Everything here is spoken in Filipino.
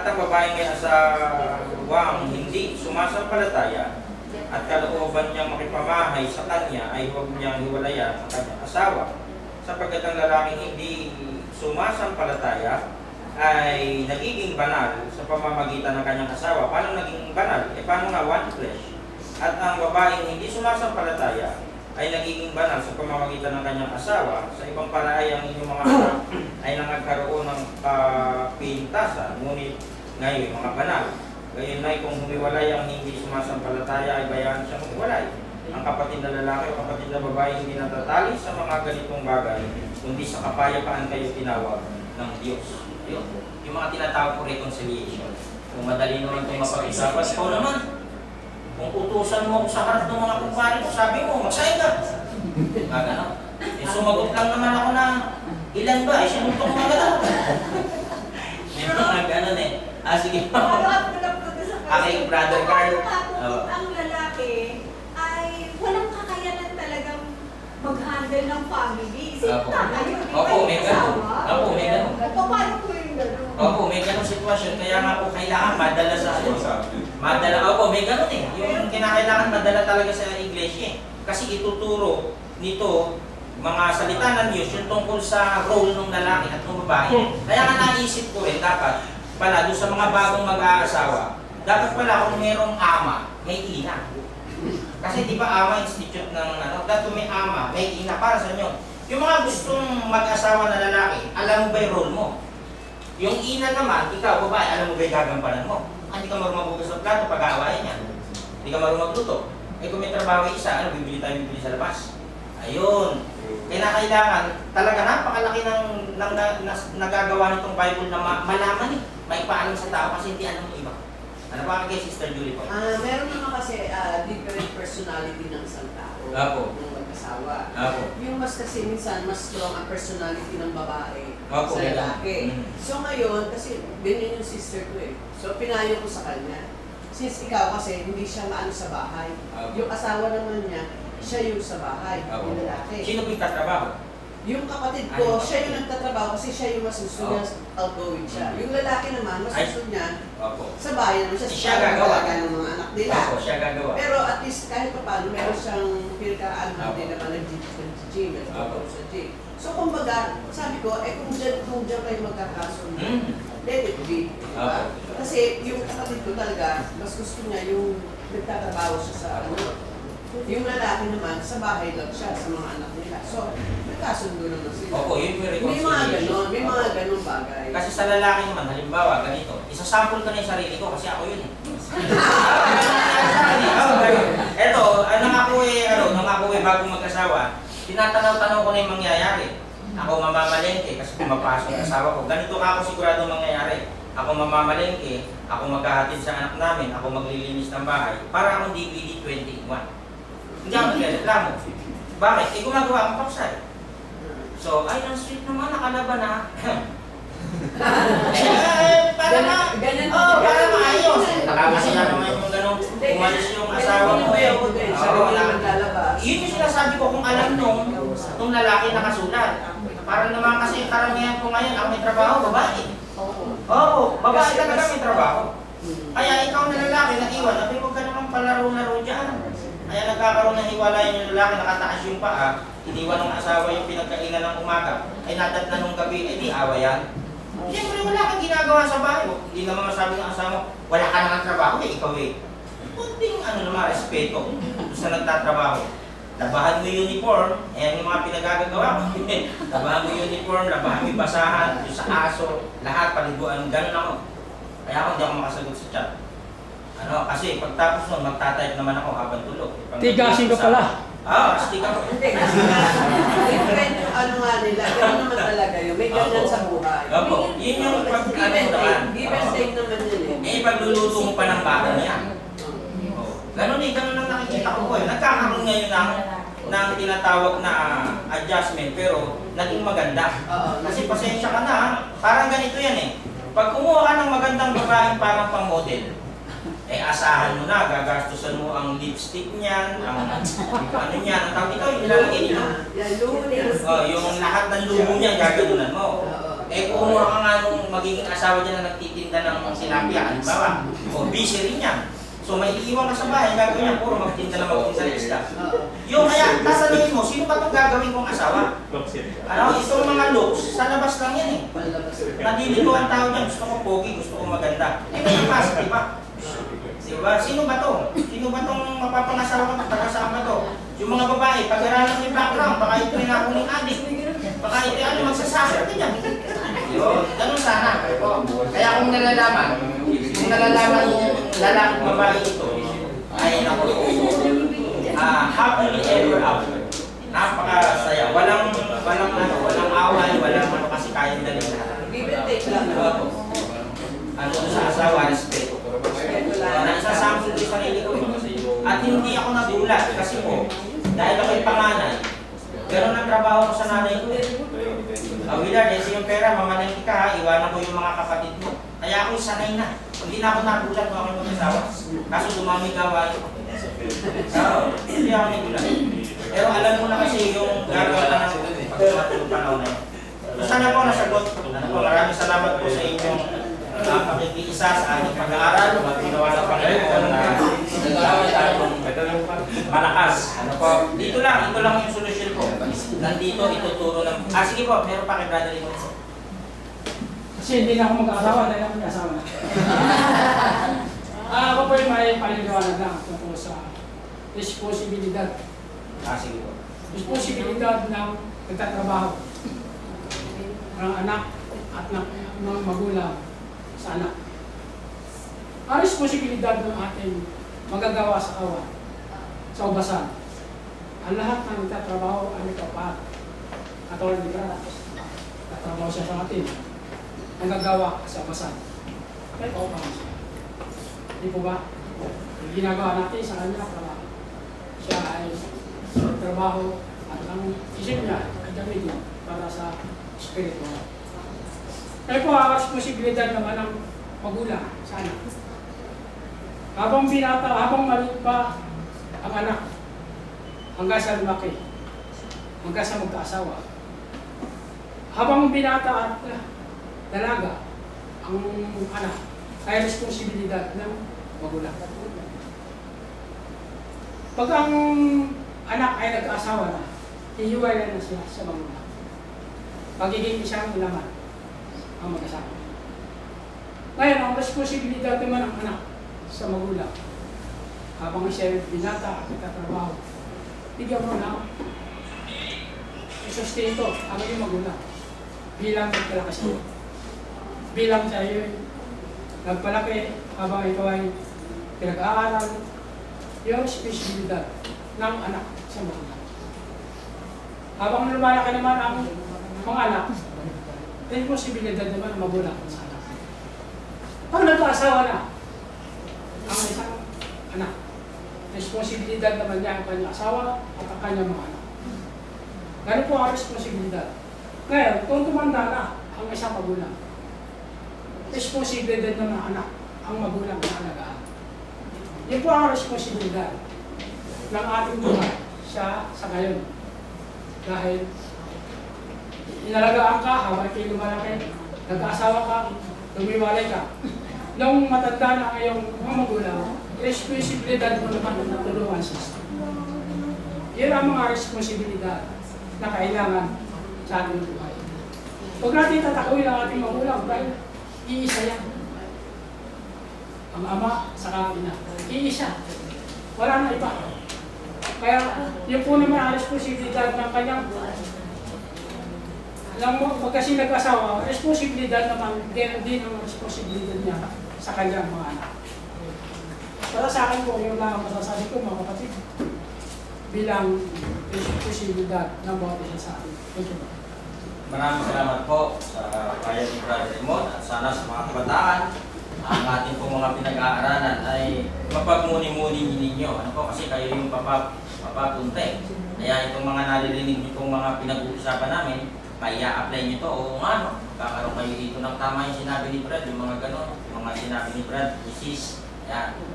at ang babae may asawang hindi sumasampalataya at kalooban niyang makipamahay sa kanya ay huwag niyang hiwalayan ang kanyang asawa sapagkat ang lalaking hindi sumasampalataya ay nagiging banal sa pamamagitan ng kanyang asawa. Paano naging banal? E paano nga one flesh? At ang babaeng hindi sumasampalataya ay nagiging banal sa pamamagitan ng kanyang asawa. Sa ibang paraay ang inyong mga anak ay nangagkaroon ng kapintasan, ngunit ngayon mga banal. Gayon na kung humiwalay ang hindi sumasampalataya ay bayaan siyang humiwalay. Ang kapatid na lalaki o kapatid na babae hindi natatali sa mga ganitong bagay, kundi sa kapayapaan kayo tinawag ng Diyos. Yun. Yung mga tinatawag ko reconciliation. Kung madali naman itong mapag-usapan, ikaw naman, kung utusan mo ako sa harap ng mga kumpare ko, sabi mo, magsahin ka. Gano'n. Eh, sumagot lang naman ako na, ilan ba? Eh, sinuntok mo agad ako. May mga gano'n eh. Ah, sige. Aking brother Carl. Oo. Ang lalaki ay walang kakayanan talagang mag-handle ng family. Sinta Opo. kayo, Opo, may asawa? Opo, may ganun. O, Paano po yung gano'n? Opo, may ganong sitwasyon. Kaya nga po kailangan madala sa ano. Madala, opo, may ganun eh. Yung kinakailangan madala talaga sa iglesia eh. Kasi ituturo nito mga salita ng Diyos yung tungkol sa role ng lalaki at ng babae. Kaya nga naisip ko rin dapat pala doon sa mga bagong mag-aasawa, dapat pala kung merong ama, may ina. Kasi di ba ama institute ng ano, dapat may ama, may ina para sa inyo. Yung mga gustong mag-asawa na lalaki, alam mo ba yung role mo? Yung ina naman, ikaw babae, alam mo ba yung gagampanan mo? Ah, Hindi ka marunong magbukas ng plato pag aawayan niya. Hindi ka marunong magluto. Eh kung may trabaho isa, ano, bibili tayo bibili sa labas. Ayun. Kaya kailangan, talaga napakalaki ng, ng, ng, ng nagagawa nitong Bible na ma- malaman eh. May paalam sa tao kasi hindi alam ng iba. Ano pa kay Sister Julie po? Ah, meron naman kasi ah, different personality ng isang tao. Apo. Ng mag-asawa. Apo. Yung mas kasi minsan, mas strong ang personality ng babae Apo, sa lalaki. Mhm. So ngayon, kasi ganyan yung sister ko eh. So pinayo ko sa kanya. Since ikaw kasi hindi siya maano sa bahay. Apo. Yung asawa naman niya, siya yung sa bahay, Apo. yung lalaki. Sino po yung tatrabaho? Yung kapatid Ay, ko, opo. siya yung nagtatrabaho kasi siya yung mas gusto niya outgoing siya. Yung lalaki naman, mas Ay. gusto niya Opo. sa bahay naman siya. Siya gagawa. ng mga anak nila. Opo, siya gagawa. Pero at least kahit pa paano, meron siyang pinagkaan Apo. din naman nag-gym, nag-gym sa gym. So kumbaga, sabi ko, eh kung dyan, kung dyan kayo magkakasundo, Hmm. let it be. Diba? Apo. Kasi yung kapatid ko talaga, mas gusto niya yung nagtatrabaho siya sa ano. Yung lalaki naman, sa bahay lang siya, sa mga anak nila. So, nagkasundo naman sila. Opo, yun yung May mga reconciliation. ganon, may mga ganon bagay. Kasi sa lalaki naman, halimbawa, ganito. Isasample ko na yung sarili ko kasi ako yun eh. Eto, ano nga po eh, ano, nung ako eh bago mag-asawa, tinatanaw-tanaw ko na yung mangyayari. Ako mamamalengke kasi pumapasok ang asawa ko. Ganito ka ako sigurado mangyayari. Ako mamamalengke, ako maghahatid sa anak namin, ako maglilinis ng bahay, para akong DVD 21. Hindi ako nagreklamo. Bakit? Eh gumagawa akong paksay. So, ay, ang sweet naman, nakalaban na. eh, para ma... Ganun- Oh, para maayos. ganun- Nakakasaya naman yung ganun. Umalis yung asawa mo yung eh. bayaw ko naglalabas. Yun yung sinasabi ko kung alam nung, nung lalaki nakasulat. Para naman kasi karamihan ko ngayon, ako may trabaho, babae. Oo. Oo, babae talaga may trabaho. Hmm. Kaya ikaw na lalaki, naiwan, at huwag ka naman palaro-laro dyan. Kaya nagkakaroon ng hiwalay yung lalaki, nakataas yung paa, iniwan ng asawa yung pinagkainan ng umaga, ay nadat na nung gabi, ay di awa yan. Siyempre wala kang ginagawa sa bahay. Hindi naman masabi ng asawa, wala ka naman trabaho, eh, ikaw eh. Kunting ano naman, respeto sa nagtatrabaho. Labahan mo yung uniform, ayan yung mga pinagagagawa ko. labahan mo yung uniform, labahan mo yung basahan, yung sa aso, lahat, paliguan, ganun ako. Kaya ako hindi ako makasagot sa chat. Ano, kasi pagtapos nun, magtatype naman ako habang tulog. Pag Tigasin ka pala. Oh, astig ako. Hindi, kasi different yung ano nga nila, pero naman talaga yun. May ganyan Opo. sa buhay. Opo, yun yung pag Give ano and naman. take, give and take naman yun eh. Eh, pagluluto mo pa ng bata niya. Oh. Ganun eh, ganun ang nakikita ko po eh. Nagkakaroon ngayon ng, ng tinatawag na ah, adjustment pero naging maganda. Oo. Kasi pasensya ka na, ah. parang ganito yan eh. Pag kumuha ka ng magandang babaeng parang pang model, eh asahan mo na, gagastusan mo ang lipstick niyan, ang ano niyan, ang tawag ito, yung nilalagay nila. Oh, yung lahat ng lumo niya, gaganunan mo. Eh kung ka nga nung magiging asawa niya na nagtitinda ng silapia, halimbawa, o busy rin yan. So may iiwan ka sa bahay, gagawin niya puro magtinda na magtinda ng isda. Yung kaya, tatanungin mo, sino ba itong gagawin kong asawa? Ano, itong mga looks, sa labas lang yan eh. Nandito ang tao niya, gusto ko pogi, gusto ko maganda. Eh, may di ba? Di ba? Sino ba to? Sino ba tong mapapangasawa ko? Taga-saan ba to? Yung mga babae, pag-aralan yung background, baka ito yung ako ng adik. Baka ito yung ano, magsasasar ka dyan. Yun, ganun sana. Kaya kung nalalaman, kung nalalaman yung lalaki babae ito, ay naku, ah, happily ever after. Napakasaya. Walang, walang ano, walang away, walang ano kasi kayang dali lahat. Give and. Ano sa asawa, respeto. Naisasample ko sarili ko. eh. At hindi ako nagulat kasi po, dahil ako'y panganay, ganun ang trabaho ko sa nanay ko. Uh, Willard, ito yung pera, mamalengke ka ha, iwanan ko yung mga kapatid mo. Kaya ako'y sanay na. Hindi na ako nagulat kung ako'y mag-asawa. Kaso dumami gawain. Oo, hindi ako nagulat. Pero alam mo na kasi yung gagawa na ng pagkamat yung panahon na yun. So, sana po nasagot. Maraming salamat po sa inyong uh, pakikiisa sa ating pag-aaral. Magpinawa ng Panginoon na nagkakaroon tayong malakas. Ano po, dito lang, ito lang yung solusyon ko. Nandito, ituturo ng... Ah, sige po, meron pa kay Brother Limon. Kasi hindi na ako mag-aasawa dahil ako may asawa na. Ah, ako po yung may paliliwanag lang tungkol sa responsibilidad. Ah, sige po. Responsibilidad ng nagtatrabaho ng anak at ng, ng magulang sa anak. Ang responsibilidad ng ating magagawa sa kawan, sa ubasan. Ang lahat ng nagtatrabaho ay may kapat. Katulad ni Gratas, tatrabaho siya sa atin. Nagagawa sa ubasan. May kaupang siya. Di po ba? Yung ginagawa natin sa kanya para siya ay trabaho at ang isip niya ay gamitin para sa spiritual. Kaya po ang responsibilidad naman ng magulang sa anak. Habang binata, habang maliit pa ang anak, hanggang sa lumaki, hanggang sa magkaasawa. Habang binata at uh, dalaga ang anak, ay responsibilidad ng magulang. Pag ang anak ay nag-asawa na, ihiwalay na siya sa magulang. Pagiging isang laman ang mag-asawa. Ngayon, ang responsibilidad naman ng anak sa magulang, habang siya ay binata at nagtatrabaho, bigyan mo na sustento ang iyong magulang bilang nagpalakas mo. Bilang sa iyo nagpalaki habang ikaw ay pinag-aaral, yung responsibilidad ng anak sa magulang. Habang lumalaki naman ang mga anak, responsibilidad naman ng magulang sa anak. Pag nag-asawa na, ang isang anak, responsibilidad naman niya ang kanyang asawa at ang kanyang mga anak. Ganun po ang responsibilidad. Ngayon, kung tumanda na ang isang magulang, responsibilidad ng mga anak ang magulang na alagaan. Yan po ang responsibilidad ng ating buhay sa, sa ngayon. Dahil inalagaan ka habang kayo lumalaki, nag-asawa ka, lumiwalay ka. Nung matanda na ang iyong mga magulang, responsibilidad mo naman na tulungan siya. Yan ang mga responsibilidad na kailangan sa ating buhay. Huwag natin tatakuin ang ating magulang dahil iisa yan. Ang ama sa ina. Iisa. Wala na iba. Kaya yun po naman ang responsibilidad ng kanyang lang mo, pag kasi nag-asawa, responsibilidad naman, din, din ang responsibilidad niya sa kanyang mga anak. Para sa akin po, yung lang ang masasabi ko, mga kapatid, bilang responsibilidad ng bawat isa sa atin. Thank you. Maraming salamat po sa bayan ni Brother Limon at sana sa mga kabataan ang ating pong mga pinag-aaralan ay mapagmuni-muni ninyo. Ano po kasi kayo yung papap papapunte. Kaya itong mga naririnig niyo pong mga pinag-uusapan namin, maia-apply niyo to o nga no, kakaroon kayo dito ng tama yung sinabi ni Brad, yung mga ganon, mga sinabi ni Brad, Mrs. Yan.